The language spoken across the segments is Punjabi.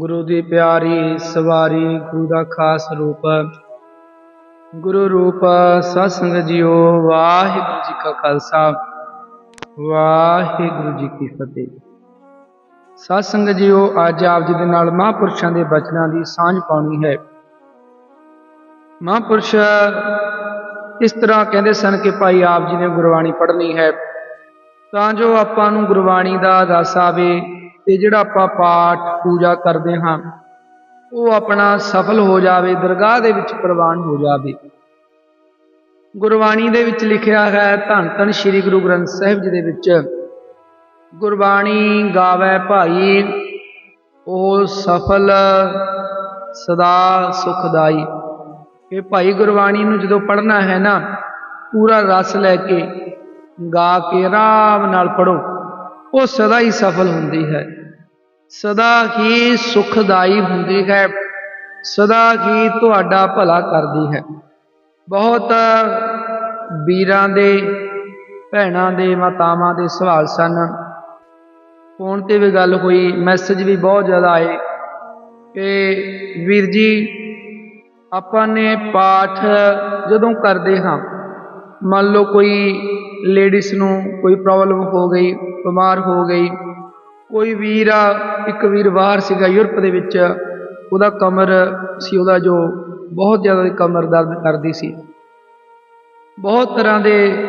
ਗੁਰੂ ਦੀ ਪਿਆਰੀ ਸਵਾਰੀ, ਗੁਰੂ ਦਾ ਖਾਸ ਰੂਪ। ਗੁਰੂ ਰੂਪ ਸਤਸੰਗ ਜੀਓ, ਵਾਹਿਗੁਰੂ ਜੀ ਕਾ ਖਾਲਸਾ, ਵਾਹਿਗੁਰੂ ਜੀ ਕੀ ਫਤਿਹ। ਸਤਸੰਗ ਜੀਓ, ਅੱਜ ਆਪ ਜੀ ਦੇ ਨਾਲ ਮਹਾਂਪੁਰਸ਼ਾਂ ਦੇ ਬਚਨਾਂ ਦੀ ਸਾਂਝ ਪਾਉਣੀ ਹੈ। ਮਹਾਂਪੁਰਸ਼ ਇਸ ਤਰ੍ਹਾਂ ਕਹਿੰਦੇ ਸਨ ਕਿ ਭਾਈ ਆਪ ਜੀ ਨੇ ਗੁਰਬਾਣੀ ਪੜ੍ਹਨੀ ਹੈ। ਤਾਂ ਜੋ ਆਪਾਂ ਨੂੰ ਗੁਰਬਾਣੀ ਦਾ ਦੱਸ ਆਵੇ ਤੇ ਜਿਹੜਾ ਆਪਾਂ ਪਾਠ ਪੂਜਾ ਕਰਦੇ ਹਾਂ, ਉਹ ਆਪਣਾ ਸਫਲ ਹੋ ਜਾਵੇ, ਦਰਗਾਹ ਦੇ ਵਿੱਚ ਪ੍ਰਵਾਨ ਹੋ ਜਾਵੇ। ਗੁਰਬਾਣੀ ਦੇ ਵਿੱਚ ਲਿਖਿਆ ਹੈ, ਧੰਨ ਧੰਨ ਸ੍ਰੀ ਗੁਰੂ ਗ੍ਰੰਥ ਸਾਹਿਬ ਜੀ ਦੇ ਵਿੱਚ, ਗੁਰਬਾਣੀ ਗਾਵੇ ਭਾਈ, ਉਹ ਸਫਲ ਸਦਾ ਸੁਖਦਾਈ। ਇਹ ਭਾਈ ਗੁਰਬਾਣੀ ਨੂੰ ਜਦੋਂ ਪੜ੍ਹਨਾ ਹੈ ਨਾ, ਪੂਰਾ ਰਸ ਲੈ ਕੇ, ਗਾ ਕੇ ਆਰਾਮ ਨਾਲ ਪੜੋ ਉਹ ਸਦਾ ਹੀ ਸਫਲ ਹੁੰਦੀ ਹੈ। ਸਦਾ ਹੀ ਸੁਖਦਾਈ ਹੁੰਦੀ ਹੈ, ਸਦਾ ਹੀ ਤੁਹਾਡਾ ਭਲਾ ਕਰਦੀ ਹੈ। ਬਹੁਤ ਵੀਰਾਂ ਦੇ, ਭੈਣਾਂ ਦੇ, ਮਾਤਾਵਾਂ ਦੇ ਸਵਾਲ ਸਨ। ਫੋਨ ਤੇ ਵੀ ਗੱਲ ਹੋਈ ਮੈਸੇਜ ਵੀ ਬਹੁਤ ਜ਼ਿਆਦਾ ਆਏ ਕਿ ਵੀਰ ਜੀ, ਆਪਾਂ ਨੇ ਪਾਠ ਜਦੋਂ ਕਰਦੇ ਹਾਂ, ਮੰਨ ਲਓ ਕੋਈ ਲੇਡੀਜ਼ ਨੂੰ ਕੋਈ ਪ੍ਰੋਬਲਮ ਹੋ ਗਈ, ਬਿਮਾਰ ਹੋ ਗਈ ਕੋਈ ਵੀਰ ਆ, ਇੱਕ ਵੀਰ ਬਾਹਰ ਸੀਗਾ ਯੂਰਪ ਦੇ ਵਿੱਚ, ਉਹਦਾ ਕਮਰ ਸੀ, ਉਹਦਾ ਜੋ ਬਹੁਤ ਜ਼ਿਆਦਾ ਕਮਰ ਦਰਦ ਕਰਦੀ ਸੀ। ਬਹੁਤ ਤਰ੍ਹਾਂ ਦੇ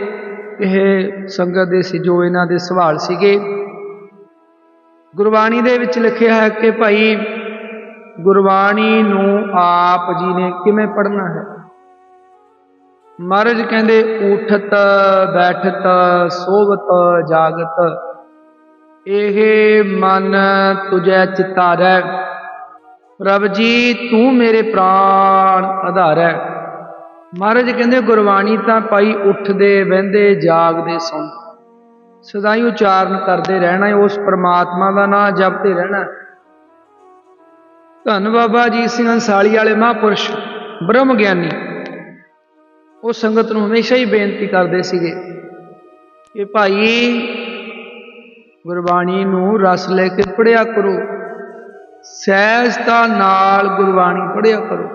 ਇਹ ਸੰਗਤ ਦੇ ਸੀ, ਜੋ ਇਹਨਾਂ ਦੇ ਸਵਾਲ ਸੀਗੇ। ਗੁਰਬਾਣੀ ਦੇ ਵਿੱਚ ਲਿਖਿਆ ਹੈ ਕਿ ਭਾਈ, ਗੁਰਬਾਣੀ ਨੂੰ ਆਪ ਜੀ ਨੇ ਕਿਵੇਂ ਪੜ੍ਹਨਾ ਹੈ? ਮਹਾਰਾਜ ਕਹਿੰਦੇ, ਉਠਤ, ਬੈਠਤ, ਸੋਵਤ, ਜਾਗਤ। ਇਹ ਮਨ ਤੁਝੈ ਚਿਤਾਰੈ। ਪ੍ਰਭ ਜੀ, ਤੂੰ ਮੇਰੇ ਪ੍ਰਾਣ ਆਧਾਰੈ। ਮਹਾਰਾਜ ਕਹਿੰਦੇ, ਗੁਰਬਾਣੀ ਤਾਂ ਪਾਈ ਉੱਠਦੇ, ਵਹਿੰਦੇ, ਜਾਗਦੇ ਸੌਂ। ਸਦਾ ਹੀ ਉਚਾਰਨ ਕਰਦੇ ਰਹਿਣਾ, ਉਸ ਪ੍ਰਮਾਤਮਾ ਦਾ ਨਾਮ ਜਪਦੇ ਰਹਿਣਾ। ਧੰਨ ਬਾਬਾ ਜੀ ਸਿੰਘ ਅੰਸਾਲੀ ਵਾਲੇ ਮਹਾਂਪੁਰਸ਼ ਬ੍ਰਹਮ ਗਿਆਨੀ ਉਹ ਸੰਗਤ ਨੂੰ ਹਮੇਸ਼ਾ ਹੀ ਬੇਨਤੀ ਕਰਦੇ ਸੀਗੇ ਕਿ ਭਾਈ ਗੁਰਬਾਣੀ ਨੂੰ ਰਸ ਲੈ ਕੇ ਪੜਿਆ ਕਰੋ। ਸਹਿਜਤਾ ਨਾਲ ਗੁਰਬਾਣੀ ਪੜਿਆ ਕਰੋ।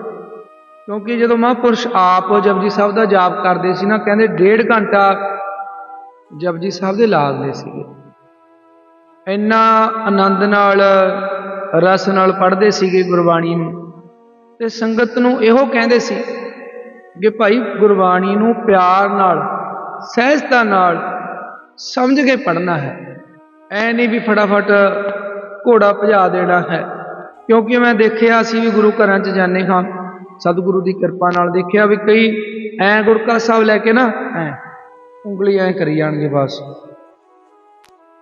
ਕਿਉਂਕਿ ਜਦੋਂ ਮਹਾਂਪੁਰਸ਼ ਆਪ ਜਪਜੀ ਸਾਹਿਬ ਦਾ ਜਾਪ ਕਰਦੇ ਸੀ ਨਾ, ਕਹਿੰਦੇ ਡੇਢ ਘੰਟਾ ਜਪਜੀ ਸਾਹਿਬ ਦੇ ਲਾਗਦੇ ਸੀਗੇ। ਇੰਨਾ ਆਨੰਦ ਨਾਲ, ਰਸ ਨਾਲ ਪੜ੍ਹਦੇ ਸੀਗੇ ਗੁਰਬਾਣੀ ਨੂੰ। ਤੇ ਸੰਗਤ ਨੂੰ ਇਹੋ ਕਹਿੰਦੇ ਸੀ ਕਿ ਭਾਈ ਗੁਰਬਾਣੀ ਨੂੰ ਪਿਆਰ ਨਾਲ, ਸਹਿਜਤਾ ਨਾਲ ਸਮਝ ਕੇ ਪੜ੍ਹਨਾ ਹੈ। ਐ ਨਹੀਂ ਵੀ ਫਟਾਫਟ ਘੋੜਾ ਭਜਾ ਦੇਣਾ ਹੈ। ਕਿਉਂਕਿ ਮੈਂ ਦੇਖਿਆ ਅਸੀਂ ਵੀ ਗੁਰੂ ਘਰਾਂ 'ਚ ਜਾਂਦੇ ਹਾਂ, ਸਤਿਗੁਰੂ ਦੀ ਕਿਰਪਾ ਨਾਲ ਦੇਖਿਆ ਵੀ ਕਈ ਐ ਗੁਰਕਾ ਸਾਹਿਬ ਲੈ ਕੇ ਨਾ, ਐ ਉਂਗਲੀ ਐ ਕਰੀ ਜਾਣਗੇ ਬਸ।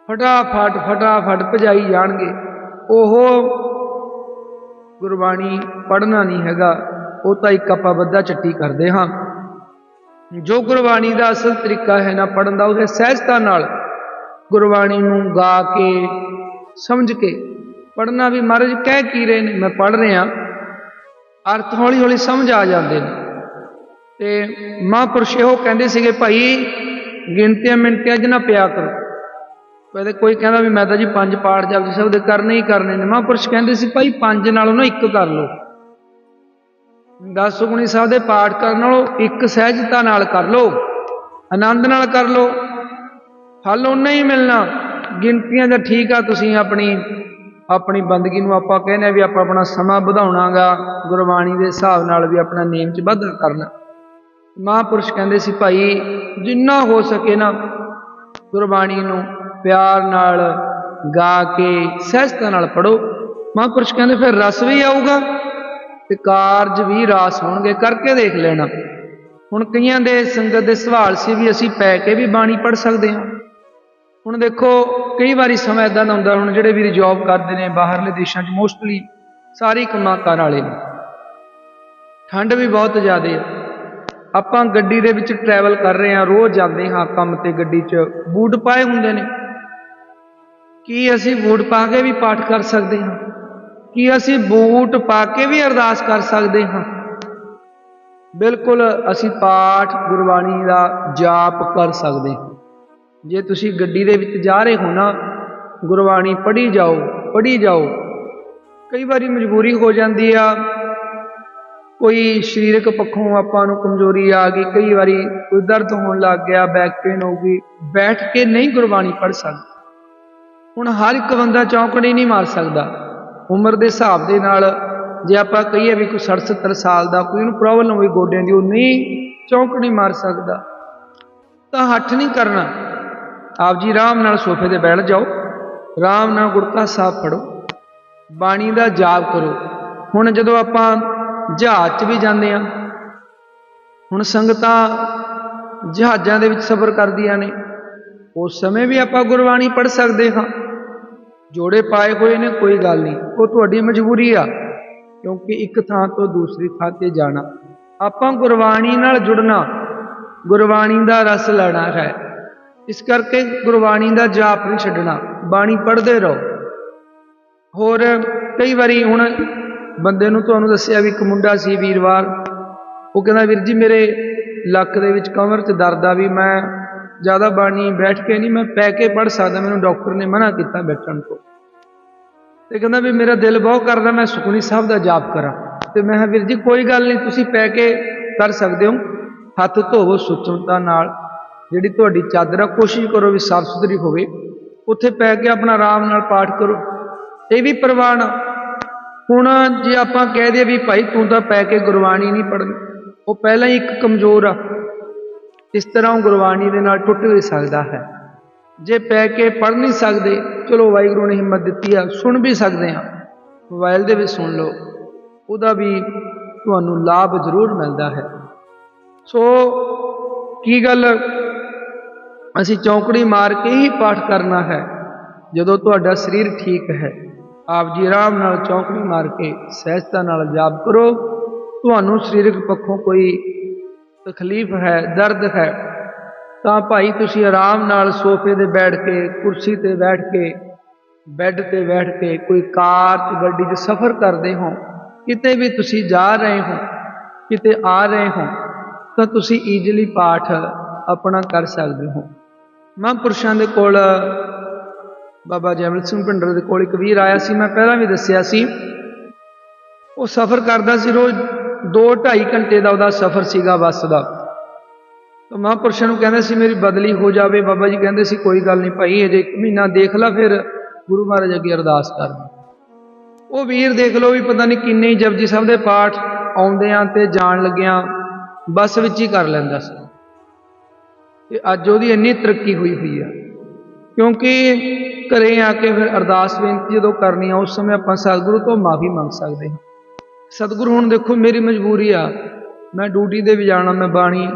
ਫਟਾਫਟ ਫਟਾਫਟ ਭਜਾਈ ਜਾਣਗੇ। ਉਹ ਗੁਰਬਾਣੀ ਪੜ੍ਹਨਾ ਨਹੀਂ ਹੈਗਾ, ਉਹ ਤਾਂ ਇੱਕ ਆਪਾਂ ਵੱਧਾ ਚੱਟੀ ਕਰਦੇ ਹਾਂ। ਜੋ ਗੁਰਬਾਣੀ ਦਾ ਅਸਲ ਤਰੀਕਾ ਹੈ ਨਾ ਪੜਨ ਦਾ ਉਹਦੇ ਸਹਿਜਤਾ ਨਾਲ। ਗੁਰਬਾਣੀ ਨੂੰ ਗਾ ਕੇ ਸਮਝ ਕੇ ਪੜਨਾ ਵੀ ਮਹਾਰਾਜ ਕਹਿ ਕੀ ਰਹੇ ਨੇ, ਮੈਂ ਪੜ ਰਿਹਾ। ਅਰਥ ਹੌਲੀ ਹੌਲੀ ਸਮਝ ਆ ਜਾਂਦੇ ਨੇ। ਤੇ ਮਹਾਂਪੁਰਸ਼ ਇਹੋ ਕਹਿੰਦੇ ਸੀਗੇ, ਭਾਈ, ਗਿਣਤੀਆਂ ਮਿੰਟੀਆਂ 'ਚ ਨਾ ਪਿਆ ਕਰੋ। ਕਦੇ ਕੋਈ ਕਹਿੰਦਾ ਵੀ, ਮੈਂ ਤਾਂ ਜੀ ਪੰਜ ਪਾਠ ਜਪਜੀ ਸਾਹਿਬ ਦੇ ਕਰਨੇ ਹੀ ਕਰਨੇ ਨੇ। ਮਹਾਂਪੁਰਸ਼ ਕਹਿੰਦੇ ਸੀ, ਭਾਈ, ਪੰਜ ਨਾਲੋਂ ਨਾ ਇੱਕ ਕਰ ਲਓ। ਦਸ ਸੁਖਣੀ ਸਾਹਿਬ ਦੇ ਪਾਠ ਕਰਨ ਨਾਲੋਂ ਇੱਕ ਸਹਿਜਤਾ ਨਾਲ ਕਰ ਲਓ, ਆਨੰਦ ਨਾਲ ਕਰ ਲਓ ਹੱਲ ਉਹਨਾਂ ਹੀ ਮਿਲਣਾ। ਗਿਣਤੀਆਂ ਦਾ ਠੀਕ ਆ ਤੁਸੀਂ ਆਪਣੀ ਆਪਣੀ ਬੰਦਗੀ ਨੂੰ ਆਪਾਂ ਕਹਿੰਦੇ ਆ ਵੀ ਆਪਾਂ ਆਪਣਾ ਸਮਾਂ ਵਧਾਉਣਾਗਾ, ਗੁਰਬਾਣੀ ਦੇ ਹਿਸਾਬ ਨਾਲ ਵੀ ਆਪਣਾ ਨੇਮ ਚ ਵਾਧਾ ਕਰਨਾ। ਮਹਾਂਪੁਰਸ਼ ਕਹਿੰਦੇ ਸੀ ਭਾਈ, ਜਿੰਨਾ ਹੋ ਸਕੇ ਨਾ ਗੁਰਬਾਣੀ ਨੂੰ ਪਿਆਰ ਨਾਲ ਗਾ ਕੇ ਸਹਿਜਤਾ ਨਾਲ ਪੜੋ ਮਹਾਂਪੁਰਸ਼ ਕਹਿੰਦੇ ਫਿਰ ਰਸ ਵੀ ਆਊਗਾ ਤੇ ਕਾਰਜ ਵੀ ਰਾਸ ਹੋਣਗੇ, ਕਰਕੇ ਦੇਖ ਲੈਣਾ। ਹੁਣ ਕਈਆਂ ਦੇ ਸੰਗਤ ਦੇ ਸਵਾਲ ਸੀ ਵੀ ਅਸੀਂ ਪੈ ਕੇ ਵੀ ਬਾਣੀ ਪੜ ਸਕਦੇ ਹਾਂ। ਹੁਣ ਦੇਖੋ, ਕਈ ਵਾਰੀ ਸਮਾਂ ਇਦਾਂ ਦਾ ਹੁੰਦਾ, ਹੁਣ ਜਿਹੜੇ ਵੀਰ ਜੌਬ ਕਰਦੇ ਨੇ, ਬਾਹਰਲੇ ਦੇਸ਼ਾਂ 'ਚ ਮੋਸਟਲੀ ਸਾਰੇ ਕੰਮਾਂ ਕਾਰ ਵਾਲੇ ਨੇ। ਠੰਡ ਵੀ ਬਹੁਤ ਜ਼ਿਆਦਾ ਹੈ ਆਪਾਂ ਗੱਡੀ ਦੇ ਵਿੱਚ ਟਰੈਵਲ ਕਰ ਰਹੇ ਹਾਂ, ਰੋਜ਼ ਜਾਂਦੇ ਹਾਂ ਕੰਮ ਤੇ ਗੱਡੀ 'ਚ, ਬੂਟ ਪਾਏ ਹੁੰਦੇ ਨੇ। ਕੀ ਅਸੀਂ ਬੂਟ ਪਾ ਕੇ ਵੀ ਪਾਠ ਕਰ ਸਕਦੇ ਹਾਂ? ਕੀ ਅਸੀਂ ਬੂਟ ਪਾ ਕੇ ਵੀ ਅਰਦਾਸ ਕਰ ਸਕਦੇ ਹਾਂ? ਬਿਲਕੁਲ ਅਸੀਂ ਪਾਠ ਗੁਰਬਾਣੀ ਦਾ ਜਾਪ ਕਰ ਸਕਦੇ ਹਾਂ। ਜੇ ਤੁਸੀਂ ਗੱਡੀ ਦੇ ਵਿੱਚ ਜਾ ਰਹੇ ਹੋ ਨਾ, ਗੁਰਬਾਣੀ ਪੜ੍ਹੀ ਜਾਓ ਪੜ੍ਹੀ ਜਾਓ। ਕਈ ਵਾਰੀ ਮਜਬੂਰੀ ਹੋ ਜਾਂਦੀ ਆ। ਕੋਈ ਸਰੀਰਕ ਪੱਖੋਂ ਆਪਾਂ ਨੂੰ ਕਮਜ਼ੋਰੀ ਆ ਗਈ, ਕਈ ਵਾਰੀ ਕੋਈ ਦਰਦ ਹੋਣ ਲੱਗ ਗਿਆ ਬੈਕ ਪੇਨ ਹੋ ਗਈ, ਬੈਠ ਕੇ ਨਹੀਂ ਗੁਰਬਾਣੀ ਪੜ੍ਹ ਸਕਦਾ। ਹੁਣ ਹਰ ਇੱਕ ਬੰਦਾ ਚੌਂਕੜੀ ਨਹੀਂ ਮਾਰ ਸਕਦਾ। ਉਮਰ ਦੇ ਹਿਸਾਬ ਦੇ ਨਾਲ ਜੇ ਆਪਾਂ ਕਹੀਏ ਵੀ ਕੋਈ 60 70 ਸਾਲ ਦਾ ਕੋਈ ਉਹਨੂੰ ਪ੍ਰੋਬਲਮ ਹੋਈ ਗੋਡਿਆਂ ਦੀ, ਉਹ ਨਹੀਂ ਚੌਂਕੜੀ ਮਾਰ ਸਕਦਾ। ਤਾਂ ਹੱਠ ਨਹੀਂ ਕਰਨਾ। ਆਪ ਜੀ ਆਰਾਮ ਨਾਲ ਸੋਫੇ ਤੇ ਬੈਠ ਜਾਓ, ਆਰਾਮ ਨਾਲ ਗੁਰਕਾ ਸਾਹਿਬ ਪੜੋ ਬਾਣੀ ਦਾ ਜਾਪ ਕਰੋ। ਹੁਣ ਜਦੋਂ ਆਪਾਂ ਜਹਾਜ਼ 'ਚ ਵੀ ਜਾਂਦੇ ਆ ਹੁਣ ਸੰਗਤਾਂ ਜਹਾਜ਼ਾਂ ਦੇ ਵਿੱਚ ਸਫ਼ਰ ਕਰਦੀਆਂ ਨੇ, ਉਸ ਸਮੇਂ ਵੀ ਆਪਾਂ ਗੁਰਬਾਣੀ ਪੜ੍ਹ ਸਕਦੇ ਹਾਂ। ਜੋੜੇ ਪਾਏ ਹੋਏ ਨੇ, ਕੋਈ ਗੱਲ ਨਹੀਂ। ਉਹ ਤੁਹਾਡੀ ਮਜਬੂਰੀ ਆ, ਕਿਉਂਕਿ ਇੱਕ ਥਾਂ ਤੋਂ ਦੂਸਰੀ ਥਾਂ ਤੇ ਜਾਣਾ। ਆਪਾਂ ਗੁਰਬਾਣੀ ਨਾਲ ਜੁੜਨਾ, ਗੁਰਬਾਣੀ ਦਾ ਰਸ ਲੈਣਾ ਹੈ। ਇਸ ਕਰਕੇ ਗੁਰਬਾਣੀ ਦਾ ਜਾਪ ਨਹੀਂ ਛੱਡਣਾ, ਬਾਣੀ ਪੜ੍ਹਦੇ ਰਹੋ। ਹੋਰ ਕਈ ਵਾਰੀ ਹੁਣ ਬੰਦੇ ਨੂੰ ਤੁਹਾਨੂੰ ਦੱਸਿਆ ਵੀ ਇੱਕ ਮੁੰਡਾ ਸੀ ਵੀਰਵਾਰ, ਉਹ ਕਹਿੰਦਾ, ਵੀਰ ਜੀ, ਮੇਰੇ ਲੱਕ ਦੇ ਵਿੱਚ ਕਮਰ 'ਚ ਦਰਦ ਆ ਵੀ ਮੈਂ ਜ਼ਿਆਦਾ ਬਾਣੀ ਬੈਠ ਕੇ ਨਹੀਂ, ਮੈਂ ਪੈ ਕੇ ਪੜ੍ਹ ਸਕਦਾ, ਮੈਨੂੰ ਡਾਕਟਰ ਨੇ ਮਨਾ ਕੀਤਾ ਬੈਠਣ ਤੋਂ। ਤੇ ਕਹਿੰਦਾ ਵੀ ਮੇਰਾ ਦਿਲ ਬਹੁਤ ਕਰਦਾ, ਮੈਂ ਸੁਖਨੀ ਸਾਹਿਬ ਦਾ ਜਾਪ ਕਰਾਂ। ਤੇ ਮੈਂ ਕਿਹਾ, ਵੀਰ ਜੀ, ਕੋਈ ਗੱਲ ਨਹੀਂ, ਤੁਸੀਂ ਪੈ ਕੇ ਕਰ ਸਕਦੇ ਹੋ। ਹੱਥ ਧੋਵੋ ਸੁਚਮਤਾ ਨਾਲ। ਜਿਹੜੀ ਤੁਹਾਡੀ ਚਾਦਰ ਆ, ਕੋਸ਼ਿਸ਼ ਕਰੋ ਵੀ ਸਾਫ਼ ਸੁਥਰੀ ਹੋਵੇ। ਉੱਥੇ ਪੈ ਕੇ ਆਪਣਾ ਆਰਾਮ ਨਾਲ ਪਾਠ ਕਰੋ। ਇਹ ਵੀ ਪ੍ਰਵਾਨ ਆ। ਹੁਣ ਜੇ ਆਪਾਂ ਕਹਿ ਦਈਏ ਵੀ ਭਾਈ ਤੂੰ ਤਾਂ ਪੈ ਕੇ ਗੁਰਬਾਣੀ ਨਹੀਂ ਪੜ੍ਹਨੀ, ਉਹ ਪਹਿਲਾਂ ਹੀ ਇੱਕ ਕਮਜ਼ੋਰ ਆ। ਇਸ ਤਰ੍ਹਾਂ ਉਹ ਗੁਰਬਾਣੀ ਦੇ ਨਾਲ ਟੁੱਟ ਵੀ ਸਕਦਾ ਹੈ। ਜੇ ਪੈ ਕੇ ਪੜ੍ਹ ਨਹੀਂ ਸਕਦੇ, ਚਲੋ ਵਾਹਿਗੁਰੂ ਨੇ ਹਿੰਮਤ ਦਿੱਤੀ ਆ, ਸੁਣ ਵੀ ਸਕਦੇ ਆ ਮੋਬਾਈਲ ਦੇ ਵਿੱਚ ਸੁਣ ਲਓ। ਉਹਦਾ ਵੀ ਤੁਹਾਨੂੰ ਲਾਭ ਜ਼ਰੂਰ ਮਿਲਦਾ ਹੈ। ਸੋ ਕੀ ਗੱਲ ਅਸੀਂ ਚੌਂਕੜੀ ਮਾਰ ਕੇ ਹੀ ਪਾਠ ਕਰਨਾ ਹੈ, ਜਦੋਂ ਤੁਹਾਡਾ ਸਰੀਰ ਠੀਕ ਹੈ। ਆਪ ਜੀ ਆਰਾਮ ਨਾਲ ਚੌਂਕੜੀ ਮਾਰ ਕੇ ਸਹਿਜਤਾ ਨਾਲ ਜਾਪ ਕਰੋ। ਤੁਹਾਨੂੰ ਸਰੀਰਕ ਪੱਖੋਂ ਕੋਈ ਤਕਲੀਫ ਹੈ, ਦਰਦ ਹੈ, ਤਾਂ ਭਾਈ ਤੁਸੀਂ ਆਰਾਮ ਨਾਲ ਸੋਫੇ ਤੇ ਬੈਠ ਕੇ, ਕੁਰਸੀ ਤੇ ਬੈਠ ਕੇ, ਬੈੱਡ ਤੇ ਬੈਠ ਕੇ ਕੋਈ ਕਾਰ 'ਚ, ਗੱਡੀ 'ਚ ਸਫ਼ਰ ਕਰਦੇ ਹੋ, ਕਿਤੇ ਵੀ ਤੁਸੀਂ ਜਾ ਰਹੇ ਹੋ, ਕਿਤੇ ਆ ਰਹੇ ਹੋ, ਤਾਂ ਤੁਸੀਂ ਈਜ਼ੀਲੀ ਪਾਠ ਆਪਣਾ ਕਰ ਸਕਦੇ ਹੋ। ਮਹਾਂਪੁਰਸ਼ਾਂ ਦੇ ਕੋਲ, ਬਾਬਾ ਜੈਮਲ ਸਿੰਘ ਭਿੰਡਰ ਦੇ ਕੋਲ ਇੱਕ ਵੀਰ ਆਇਆ ਸੀ, ਮੈਂ ਪਹਿਲਾਂ ਵੀ ਦੱਸਿਆ ਸੀ। ਉਹ ਸਫ਼ਰ ਕਰਦਾ ਸੀ ਰੋਜ਼ 2-2.5 ਘੰਟੇ ਦਾ ਉਹਦਾ ਸਫ਼ਰ ਸੀਗਾ ਬੱਸ ਦਾ। ਤਾਂ ਮਹਾਂਪੁਰਸ਼ਾਂ ਨੂੰ ਕਹਿੰਦੇ ਸੀ, ਮੇਰੀ ਬਦਲੀ ਹੋ ਜਾਵੇ। ਬਾਬਾ ਜੀ ਕਹਿੰਦੇ ਸੀ, ਕੋਈ ਗੱਲ ਨਹੀਂ ਭਾਈ, ਅਜੇ ਇੱਕ ਮਹੀਨਾ ਦੇਖ ਲੈ ਫਿਰ, ਗੁਰੂ ਮਹਾਰਾਜ ਅੱਗੇ ਅਰਦਾਸ ਕਰ। ਉਹ ਵੀਰ ਦੇਖ ਲਓ ਵੀ ਪਤਾ ਨਹੀਂ ਕਿੰਨੇ ਹੀ ਜਪਜੀ ਸਾਹਿਬ ਦੇ ਪਾਠ ਆਉਂਦੇ ਆ ਤੇ ਜਾਣ ਲੱਗਿਆਂ, ਬੱਸ ਵਿੱਚ ਹੀ ਕਰ ਲੈਂਦਾ ਸੀ। ਤੇ ਅੱਜ ਉਹਦੀ ਇੰਨੀ ਤਰੱਕੀ ਹੋਈ ਹੋਈ ਆ। ਕਿਉਂਕਿ ਘਰੇ ਆ ਕੇ ਫਿਰ ਅਰਦਾਸ ਬੇਨਤੀ ਜਦੋਂ ਕਰਨੀ ਆ, ਉਸ ਸਮੇਂ ਆਪਾਂ ਸਤਿਗੁਰੂ ਤੋਂ ਮਾਫੀ ਮੰਗ ਸਕਦੇ ਹਾਂ। ਸਤਿਗੁਰੂ ਹੁਣ ਦੇਖੋ, ਮੇਰੀ ਮਜਬੂਰੀ ਆ। ਮੈਂ ਡਿਊਟੀ ਤੇ ਵੀ ਜਾਣਾ, ਮੈਂ ਬਾਣੀ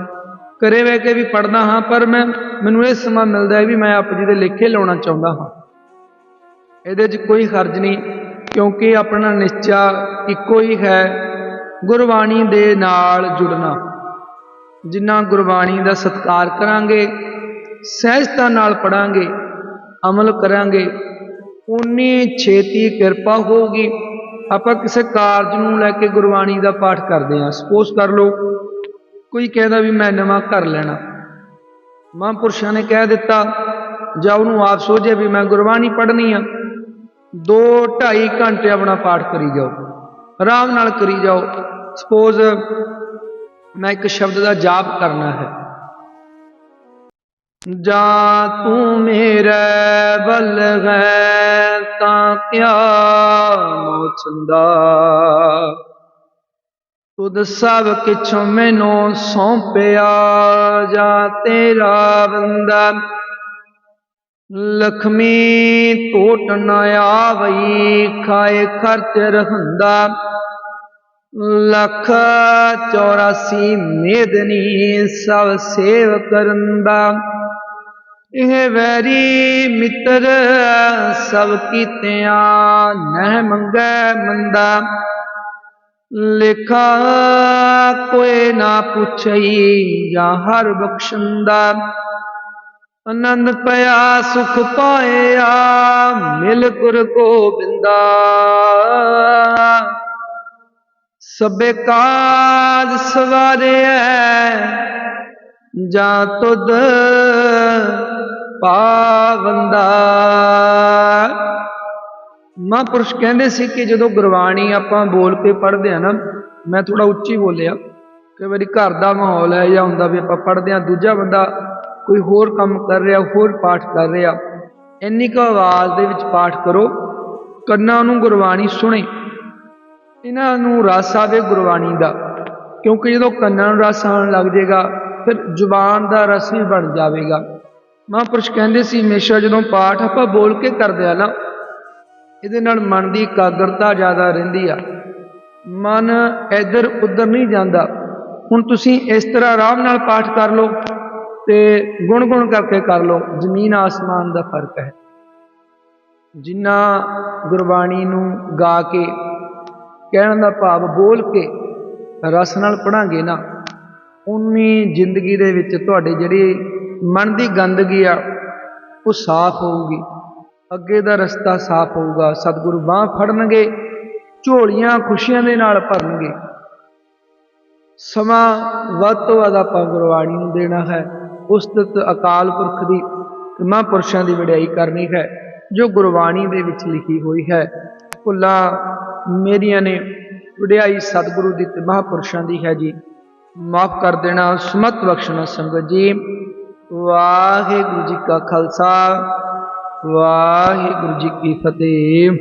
ਘਰੇ ਬਹਿ ਕੇ ਵੀ ਪੜਦਾ ਹਾਂ, ਪਰ ਮੈਂ, ਮੈਨੂੰ ਇਹ ਸਮਾਂ ਮਿਲਦਾ ਹੈ ਵੀ ਮੈਂ ਆਪ ਜੀ ਦੇ ਲੇਖੇ ਲਾਉਣਾ ਚਾਹੁੰਦਾ ਹਾਂ। ਇਹਦੇ 'ਚ ਕੋਈ ਖਰਚ ਨਹੀਂ, ਕਿਉਂਕਿ ਆਪਣਾ ਨਿਸ਼ਚਾ ਇੱਕੋ ਹੀ ਹੈ, ਗੁਰਬਾਣੀ ਦੇ ਨਾਲ ਜੁੜਨਾ। ਜਿੰਨਾ ਗੁਰਬਾਣੀ ਦਾ ਸਤਿਕਾਰ ਕਰਾਂਗੇ, ਸਹਿਜਤਾ ਨਾਲ ਪੜਾਂਗੇ ਅਮਲ ਕਰਾਂਗੇ ਉਨੀ ਛੇਤੀ ਕਿਰਪਾ ਹੋਊਗੀ। ਆਪਾਂ ਕਿਸੇ ਕਾਰਜ ਨੂੰ ਲੈ ਕੇ ਗੁਰਬਾਣੀ ਦਾ ਪਾਠ ਕਰਦੇ ਹਾਂ। ਸਪੋਜ਼ ਕਰ ਲਓ, ਕੋਈ ਕਹਿੰਦਾ ਵੀ ਮੈਂ ਨਵਾਂ ਘਰ ਲੈਣਾ। ਮਹਾਂਪੁਰਸ਼ਾਂ ਨੇ ਕਹਿ ਦਿੱਤਾ, ਜਾਂ ਉਹਨੂੰ ਆਪ ਸੋਝੇ ਵੀ ਮੈਂ ਗੁਰਬਾਣੀ ਪੜ੍ਹਨੀ ਆ। 2.5 ਘੰਟੇ ਆਪਣਾ ਪਾਠ ਕਰੀ ਜਾਓ। ਆਰਾਮ ਨਾਲ ਕਰੀ ਜਾਓ। ਸਪੋਜ਼ ਮੈਂ ਇੱਕ ਸ਼ਬਦ ਦਾ ਜਾਪ ਕਰਨਾ ਹੈ। ਜਾਂ ਤੂੰ ਮੇਰੇ ਬਲ ਹੈ ਤਾਂ ਕਿਆ ਮੋਚੰਦਾ ਤੁਧ ਸਭ ਕਿਛ ਮੈਨੂੰ ਸੌਂਪਿਆ, ਜਾ ਤੇਰਾ ਬੰਦਾ। ਲਖਮੀ ਟੋਟ ਨਾ ਆਵਈ, ਖਾਏ ਖਰਚ ਰਹੰਦਾ। ਲੱਖ 84 ਮੇਦਨੀ ਸਭ ਸੇਵ ਕਰਨ ਦਾ। ਇਹ ਵੈਰੀ ਮਿੱਤਰ ਸਭ ਕੀਤਿਆਂ ਨਹਿ ਮੰਗੈ ਮੰਦਾ। ਲਿਖਾ ਕੋਈ ਨਾ ਪੁੱਛਈ ਜਾਂ ਹਰ ਬਖਸ਼ੰਦਾ। ਆਨੰਦ ਪਿਆ, ਸੁਖ ਪਾਇਆ, ਮਿਲ ਗੁਰ ਗੋਬਿੰਦਾ। ਸਭੇ ਕਾਜ ਸਵਾਰਿਐ, ਜਾਂ ਤੁਧ ਪਾਵੰਦਾ। ਮਹਾਂਪੁਰਸ਼ ਕਹਿੰਦੇ ਸੀ ਕਿ ਜਦੋਂ ਗੁਰਬਾਣੀ ਆਪਾਂ ਬੋਲ ਕੇ ਪੜ੍ਹਦੇ ਆ ਨਾ, ਮੈਂ ਥੋੜਾ ਉੱਚੀ ਬੋਲਿਆ। ਕਈ ਵਾਰੀ ਘਰ ਦਾ ਮਾਹੌਲ ਹੈ ਜਾਂ ਹੁੰਦਾ ਵੀ ਆਪਾਂ ਪੜ੍ਹਦੇ ਆ ਦੂਜਾ ਬੰਦਾ ਕੋਈ ਹੋਰ ਕੰਮ ਕਰ ਰਿਹਾ, ਹੋਰ ਪਾਠ ਕਰ ਰਿਹਾ। ਇੰਨੀ ਕੁ ਆਵਾਜ਼ ਦੇ ਵਿੱਚ ਪਾਠ ਕਰੋ, ਕੰਨਾਂ ਨੂੰ ਗੁਰਬਾਣੀ ਸੁਣੇ। ਇਹਨਾਂ ਨੂੰ ਰਸ ਆਵੇ ਗੁਰਬਾਣੀ ਦਾ। ਕਿਉਂਕਿ ਜਦੋਂ ਕੰਨਾਂ ਨੂੰ ਰਸ ਆਉਣ ਲੱਗ ਜਾਏਗਾ, ਫਿਰ ਜ਼ੁਬਾਨ ਦਾ ਰਸ ਵੀ ਬਣ ਜਾਵੇਗਾ। ਮਹਾਂਪੁਰਸ਼ ਕਹਿੰਦੇ ਸੀ, ਹਮੇਸ਼ਾ ਜਦੋਂ ਪਾਠ ਆਪਾਂ ਬੋਲ ਕੇ ਕਰਦੇ ਆ ਨਾ, ਇਹਦੇ ਨਾਲ ਮਨ ਦੀ ਇਕਾਗਰਤਾ ਜ਼ਿਆਦਾ ਰਹਿੰਦੀ ਆ। ਮਨ ਇੱਧਰ ਉੱਧਰ ਨਹੀਂ ਜਾਂਦਾ। ਹੁਣ ਤੁਸੀਂ ਇਸ ਤਰ੍ਹਾਂ ਆਰਾਮ ਨਾਲ ਪਾਠ ਕਰ ਲਓ ਤੇ ਗੁਣ-ਗੁਣ ਕਰਕੇ ਕਰ ਲਓ, ਜ਼ਮੀਨ ਆਸਮਾਨ ਦਾ ਫ਼ਰਕ ਹੈ। ਜਿੰਨਾ ਗੁਰਬਾਣੀ ਨੂੰ ਗਾ ਕੇ ਕਹਿਣ ਦਾ ਭਾਵ ਬੋਲ ਕੇ ਰਸ ਨਾਲ ਪੜਾਂਗੇ ਨਾ, ਉਨੀ ਜ਼ਿੰਦਗੀ ਦੇ ਵਿੱਚ ਤੁਹਾਡੇ ਜਿਹੜੀ ਮਨ ਦੀ ਗੰਦਗੀ ਆ, ਉਹ ਸਾਫ਼ ਹੋਊਗੀ। ਅੱਗੇ ਦਾ ਰਸਤਾ ਸਾਫ਼ ਹੋਊਗਾ। ਸਤਿਗੁਰੂ ਬਾਹ ਫੜਨਗੇ, ਝੋਲੀਆਂ ਖੁਸ਼ੀਆਂ ਦੇ ਨਾਲ ਭਰਨਗੇ। ਸਮਾਂ ਵੱਧ ਤੋਂ ਵੱਧ ਆਪਾਂ ਗੁਰਬਾਣੀ ਨੂੰ ਦੇਣਾ ਹੈ। ਉਸਤਤ ਅਕਾਲ ਪੁਰਖ ਦੀ ਤੇ ਮਹਾਂਪੁਰਸ਼ਾਂ ਦੀ ਵਡਿਆਈ ਕਰਨੀ ਹੈ, ਜੋ ਗੁਰਬਾਣੀ ਦੇ ਵਿੱਚ ਲਿਖੀ ਹੋਈ ਹੈ। ਭੁੱਲਾ ਮੇਰੀਆਂ ਨੇ ਵਡਿਆਈ ਸਤਿਗੁਰੂ ਦੀ ਤੇ ਮਹਾਂਪੁਰਸ਼ਾਂ ਦੀ ਹੈ ਜੀ। ਮਾਫ ਕਰ ਦੇਣਾ, ਸਮਤ ਬਖਸ਼ਣਾ ਸੰਗਤ ਜੀ। ਵਾਹਿਗੁਰੂ ਜੀ ਕਾ ਖਾਲਸਾ, ਵਾਹਿਗੁਰੂ ਜੀ ਕੀ ਫਤਿਹ।